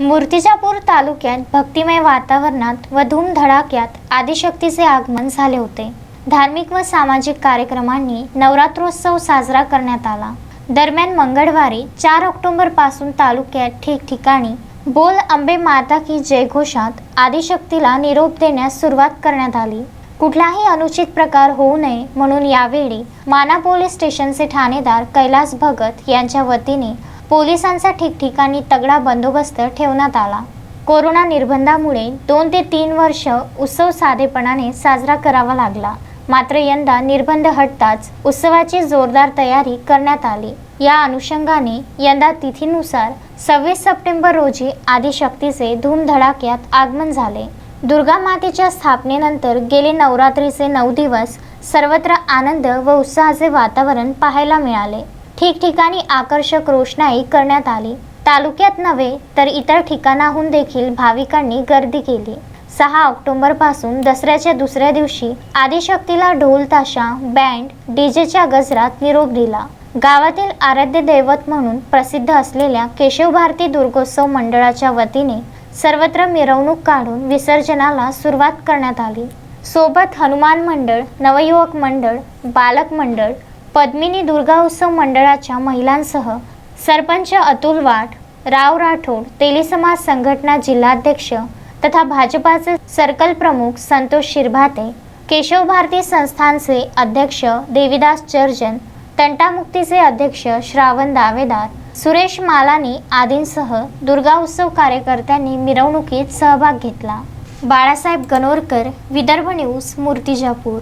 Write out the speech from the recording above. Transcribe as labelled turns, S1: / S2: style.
S1: मूर्तिजापूर तालुक्यात भक्तिमय वातावरणात व धूमधडाक्यात आदिशक्तीचे आगमन झाले होते. धार्मिक व सामाजिक कार्यक्रमांनी नवरात्रोत्सव साजरा करण्यात आला. दरम्यान मंगळवारी चार ऑक्टोबरपासून तालुक्यात ठिकठिकाणी बोल अंबे माता की जयघोषात आदिशक्तीला निरोप देण्यास सुरुवात करण्यात आली. कुठलाही अनुचित प्रकार होऊ नये म्हणून यावेळी माना पोलीस स्टेशनचे ठाणेदार कैलास भगत यांच्या वतीने पोलिसांचा ठिकठिकाणी तगडा बंदोबस्त ठेवण्यात आला. कोरोना निर्बंधामुळे दोन ते तीन वर्ष उत्सव साधेपणाने साजरा करावा लागला. मात्र यंदा निर्बंध हटताच उत्सवाची जोरदार तयारी करण्यात आली. या अनुषंगाने यंदा तिथीनुसार सव्वीस सप्टेंबर रोजी आदिशक्तीचे धूमधडाक्यात आगमन झाले. दुर्गा मातेच्या स्थापनेनंतर गेले नवरात्रीचे नऊ दिवस सर्वत्र आनंद व उत्साहाचे वातावरण पाहायला मिळाले. ठिकठिकाणी आकर्षक रोषणाई करण्यात आली. तालुक्यात नव्हे तर इतर ठिकाणाहून देखील भाविकांनी गर्दी केली. सहा ऑक्टोबरपासून दसऱ्याच्या दुसऱ्या दिवशी आदिशक्तीला ढोल ताशा बँड डीजेच्या गजरात निरोप दिला. गावातील आराध्य दैवत म्हणून प्रसिद्ध असलेल्या केशव भारती दुर्गोत्सव मंडळाच्या वतीने सर्वत्र मिरवणूक काढून विसर्जनाला सुरुवात करण्यात आली. सोबत हनुमान मंडळ नवयुवक मंडळ बालक मंडळ पद्मिनी दुर्गा उत्सव मंडळाच्या महिलांसह सरपंच अतुल वाट राव राठोड तेली समाज संघटना जिल्हाध्यक्ष तथा भाजपाचे सर्कल प्रमुख संतोष शिरभाते केशव भारती संस्थानचे अध्यक्ष देविदास चर्जन तंटामुक्तीचे अध्यक्ष श्रावण दावेदार सुरेश मालानी आदींसह दुर्गा उत्सव कार्यकर्त्यांनी मिरवणुकीत सहभाग घेतला. बाळासाहेब गणोरकर विदर्भ न्यूज मूर्तिजापूर.